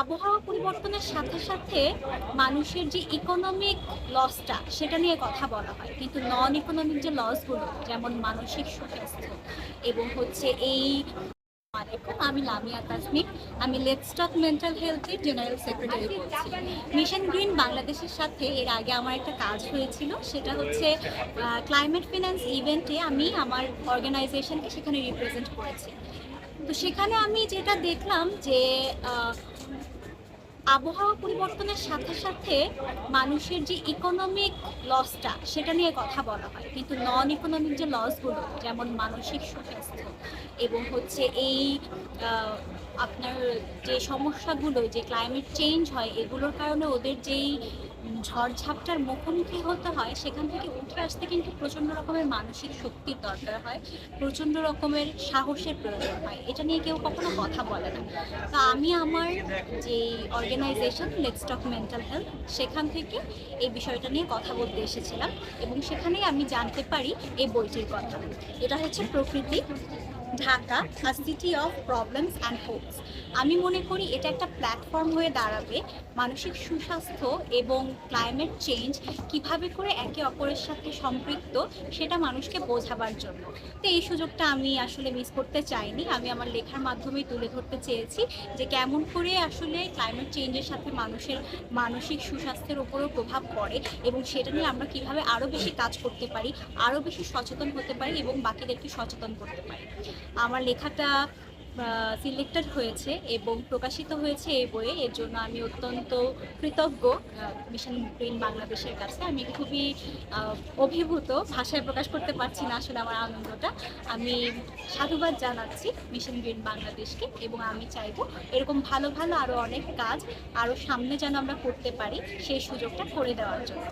আবহাওয়া পরিবর্তনের সাথে সাথে মানুষের যে ইকোনমিক লসটা সেটা নিয়ে কথা বলা হয়। কিন্তু নন ইকোনমিক যে লসগুলো যেমন মানসিক সুস্বাস্থ্য এবং হচ্ছে এই আমি লামিয়া তাসনিম, আমি লেটস্টক মেন্টাল হেলথের জেনারেল সেক্রেটারি মিশন গ্রিন বাংলাদেশের সাথে এর আগে আমার একটা কাজ হয়েছিল, সেটা হচ্ছে ক্লাইমেট ফিন্যান্স ইভেন্টে আমি আমার অর্গানাইজেশনকে সেখানে রিপ্রেজেন্ট করেছি। তো সেখানে আমি যেটা দেখলাম যে আবহাওয়া পরিবর্তনের সাথে সাথে মানুষের যে ইকোনমিক লসটা সেটা নিয়ে কথা বলা হয়। কিন্তু নন ইকোনমিক যে লসগুলো যেমন মানসিক সুস্বাস্থ্য এবং হচ্ছে এই আপনার যে সমস্যাগুলো, যে ক্লাইমেট চেঞ্জ হয়, এগুলোর কারণে ওদের যেই ঝড়ঝাপটার মুখোমুখি হতে হয়, সেখান থেকে উঠে আসতে কিন্তু প্রচণ্ড রকমের মানসিক শক্তির দরকার হয়, প্রচণ্ড রকমের সাহসের প্রয়োজন হয়। এটা নিয়ে কেউ কখনো কথা বলে না। তা আমি আমার যে organisation let's talk mental health সেখান থেকে এই বিষয়টা নিয়ে কথা বলতে এসেছিলাম এবং সেখানেই আমি জানতে পারি এই বইটির কথা। এটা হচ্ছে প্রকৃতি। Dhaka a city of problems and hopes আমি মনে করি এটা একটা প্ল্যাটফর্ম হয়ে দাঁড়াবে মানসিক সুস্বাস্থ্য এবং ক্লাইমেট চেঞ্জ কীভাবে করে একে অপরের সাথে সম্পৃক্ত সেটা মানুষকে বোঝাবার জন্য। তো এই সুযোগটা আমি আসলে মিস করতে চাইনি। আমি আমার লেখার মাধ্যমেই তুলে ধরতে চেয়েছি যে কেমন করে আসলে ক্লাইমেট চেঞ্জের সাথে মানুষের মানসিক সুস্বাস্থ্যের উপরও প্রভাব পড়ে এবং সেটা নিয়ে আমরা কীভাবে আরও বেশি কাজ করতে পারি আরও বেশি সচেতন হতে পারি এবং বাকিদেরকে সচেতন করতে পারি। আমার লেখাটা সিলেক্টেড হয়েছে এবং প্রকাশিত হয়েছে এই বইয়ে। এর জন্য আমি অত্যন্ত কৃতজ্ঞ মিশন গ্রিন বাংলাদেশের কাছে। আমি খুবই অভিভূত, ভাষায় প্রকাশ করতে পারছি না আসলে আমার আনন্দটা। আমি সাধুবাদ জানাচ্ছি মিশন গ্রিন বাংলাদেশকে এবং আমি চাইব এরকম ভালো ভালো আরও অনেক কাজ আরও সামনে যেন আমরা করতে পারি সেই সুযোগটা করে দেওয়ার জন্য।